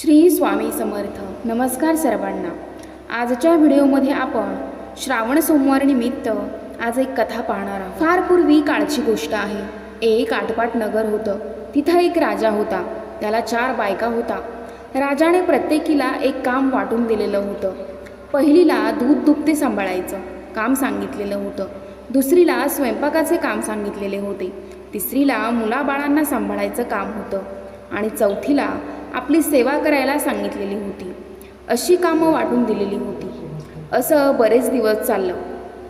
श्री स्वामी समर्थ. नमस्कार सर्वांना. आजच्या व्हिडिओमध्ये आपण श्रावण सोमवार निमित्त आज एक कथा पाहणार आहोत. फार पूर्वी काळची गोष्ट आहे. एक आटपाट नगर होतं. तिथं एक राजा होता. त्याला चार बायका होता. राजाने प्रत्येकीला एक काम वाटून दिलेलं होतं. पहिलीला दूध दुभते सांभाळायचं काम सांगितलेलं होतं. दुसरीला स्वयंपाकाचे काम सांगितलेले होते. तिसरीला मुलाबाळांना सांभाळायचं काम होतं. आणि चौथीला आपली सेवा करायला सांगितलेली होती. अशी कामं वाटून दिलेली होती. असं बरेच दिवस चाललं.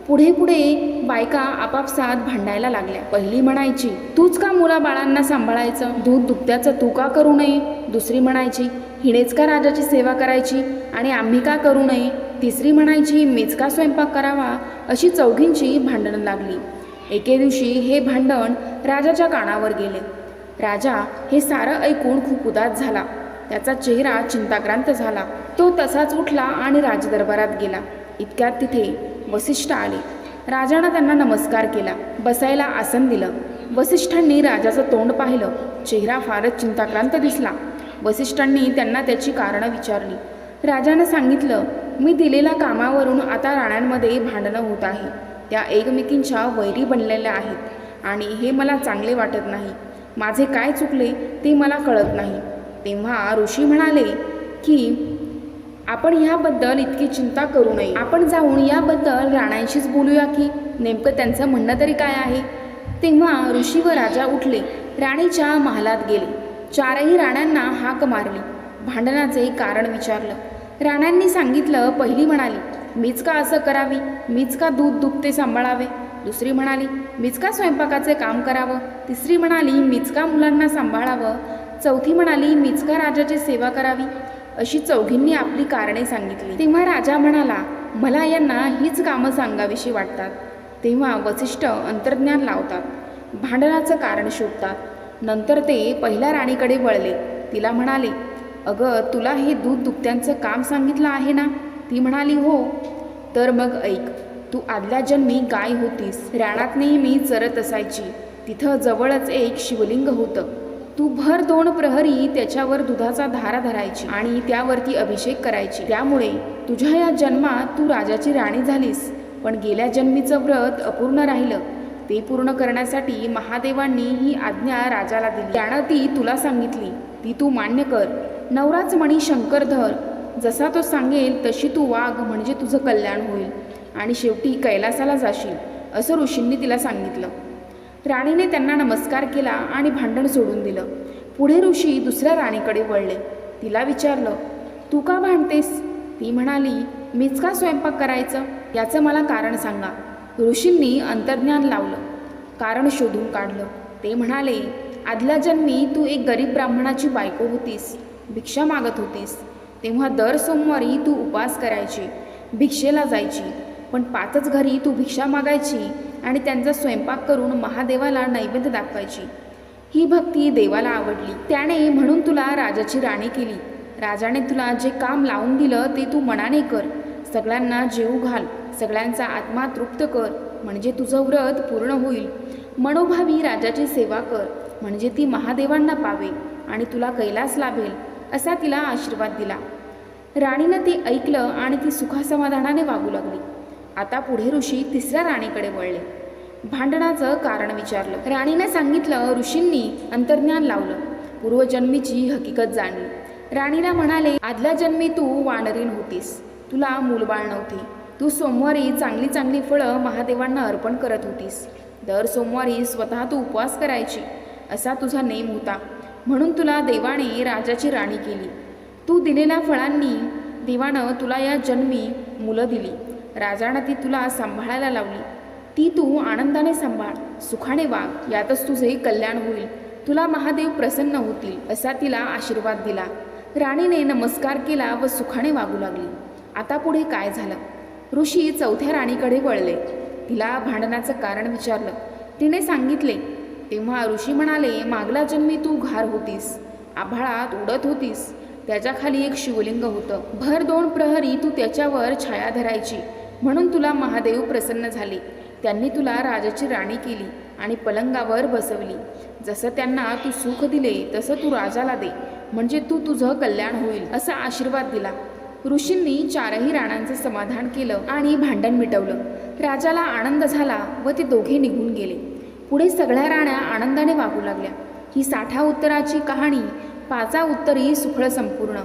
पुढे पुढे बायका आपापसात भांडायला लागल्या. पहिली म्हणायची तूच का मुला बाळांना सांभाळायचं? दूध दुखत्याचं तू का करू नये? दुसरी म्हणायची हिनेच का राजाची सेवा करायची? आणि आम्ही का करू नये? तिसरी म्हणायची मीच का स्वयंपाक करावा? अशी चौघींची भांडणं लागली. एके दिवशी हे भांडण राजाच्या कानावर गेले. राजा हे सारं ऐकून खूप उदास झाला. त्याचा चेहरा चिंताक्रांत झाला. तो तसाच उठला आणि राजदरबारात गेला. इतक्यात तिथे वसिष्ठ आले. राजानं त्यांना नमस्कार केला. बसायला आसन दिलं. वसिष्ठांनी राजाचं तोंड पाहिलं. चेहरा फारच चिंताक्रांत दिसला. वसिष्ठांनी त्यांना त्याची कारणं विचारली. राजानं सांगितलं मी दिलेल्या कामावरून आता राण्यांमध्ये भांडणं होत आहे. त्या एकमेकींच्या वैरी बनलेल्या आहेत आणि हे मला चांगले वाटत नाही. माझे काय चुकले ते मला कळत नाही. तेव्हा ऋषी म्हणाले की आपण ह्याबद्दल इतकी चिंता करू नये. आपण जाऊन याबद्दल राणांशीच बोलूया की नेमकं त्यांचं म्हणणं तरी काय आहे? तेव्हा ऋषी व राजा उठले. राणीच्या महालात गेले. चारही राण्यांना हाक मारली. भांडणाचे कारण विचारलं. राण्यांनी सांगितलं पहिली म्हणाली मीच का असं करावी? मीच का दूध दुभते सांभाळावे? दुसरी म्हणाली मीच का स्वयंपाकाचे काम करावं. तिसरी म्हणाली मीच का मुलांना सांभाळावं. चौथी म्हणाली मीच का राजाची सेवा करावी. अशी चौघींनी आपली कारणे सांगितली. तेव्हा राजा म्हणाला मला यांना हीच कामं सांगावीशी वाटतात. तेव्हा वसिष्ठ अंतर्ज्ञान लावतात. भांडणाचं कारण शोधतात. नंतर ते पहिल्या राणीकडे वळले. तिला म्हणाले अगं तुला हे दूध दुभत्यांचं काम सांगितलं आहे ना? ती म्हणाली हो. तर मग ऐक. तू आदल्या जन्मी गाय होतीस. रानात नेहमी चरत असायची. तिथं जवळच एक शिवलिंग होतं. तू भर दोन प्रहरी त्याच्यावर दुधाचा धारा धरायची आणि त्यावरती अभिषेक करायची. त्यामुळे तुझ्या या जन्मात तू राजाची राणी झालीस. पण गेल्या जन्मीचं व्रत अपूर्ण राहिलं. ते पूर्ण करण्यासाठी महादेवांनी ही आज्ञा राजाला दिली. त्यानं ती तुला सांगितली. ती तू मान्य कर. नवराच मणी शंकर धर जसा तो सांगेल तशी तू वाघ म्हणजे तुझं कल्याण होईल. आणि शेवटी कैलासाला जाशील असं ऋषींनी तिला सांगितलं. राणीने त्यांना नमस्कार केला आणि भांडण सोडून दिलं. पुढे ऋषी दुसऱ्या राणीकडे वळले. तिला विचारलं तू का भांडतेस? ती म्हणाली मीच का स्वयंपाक करायचं? याचं मला कारण सांगा. ऋषींनी अंतर्ज्ञान लावलं. कारण शोधून काढलं. ते म्हणाले आदल्या जन्मी तू एक गरीब ब्राह्मणाची बायको होतीस भिक्षा मागत होतीस. तेव्हा दर सोमवारी तू उपास करायची भिक्षेला जायची पण पाचच घरी तू भिक्षा मागायची आणि त्यांचा स्वयंपाक करून महादेवाला नैवेद्य दाखवायची. ही भक्ती देवाला आवडली. त्याने म्हणून तुला राजाची राणी केली. राजाने तुला जे काम लावून दिलं ते तू मनाने कर. सगळ्यांना जेऊ घाल. सगळ्यांचा आत्मा तृप्त कर. म्हणजे तुझं व्रत पूर्ण होईल. मनोभावी राजाची सेवा कर. म्हणजे ती महादेवांना पावे आणि तुला कैलास लाभेल असा तिला आशीर्वाद दिला. राणीनं ते ऐकलं आणि ती सुखासमाधानाने वागू लागली. आता पुढे ऋषी तिसऱ्या राणीकडे वळले. भांडणाचं कारण विचारलं. राणीने सांगितलं ऋषींनी अंतर्ज्ञान लावलं. पूर्वजन्मीची हकीकत जाणली. राणीला म्हणाले आदल्या जन्मी तू वानरीन होतीस. तुला मूलबाळ नव्हती. तू सोमवारी चांगली चांगली फळं महादेवांना अर्पण करत होतीस. दर सोमवारी स्वतः तू उपवास करायची. असा तुझा नेम होता. म्हणून तुला देवाने राजाची राणी केली. तू दिलेल्या फळांनी देवानं तुला या जन्मी मुलं दिली. राजानं ती तुला सांभाळायला लावली. ती तू आनंदाने सांभाळ सुखाने वाग यातच तुझे कल्याण होईल. तुला महादेव प्रसन्न होतील असा तिला आशीर्वाद दिला. राणीने नमस्कार केला व सुखाने वागू लागली. आता पुढे काय झालं? ऋषी चौथ्या राणीकडे वळले. तिला भांडणाचं कारण विचारलं. तिने सांगितले तेव्हा ऋषी म्हणाले मागला जन्मी तू घार होतीस आभाळात उडत होतीस. त्याच्याखाली एक शिवलिंग होतं. भर दोन प्रहरी तू त्याच्यावर छाया धरायची. म्हणून तुला महादेव प्रसन्न झाले. त्यांनी तुला राजाची राणी केली आणि पलंगावर बसवली. जसं त्यांना तू सुख दिले तसं तू राजाला दे. म्हणजे तू तुझं कल्याण होईल असा आशीर्वाद दिला. ऋषींनी चारही राणांचं समाधान केलं आणि भांडण मिटवलं. राजाला आनंद झाला व ते दोघे निघून गेले. पुढे सगळ्या राण्या आनंदाने वागू लागल्या. ही साठा उत्तराची कहाणी पाचा उत्तरी सुखळ संपूर्ण.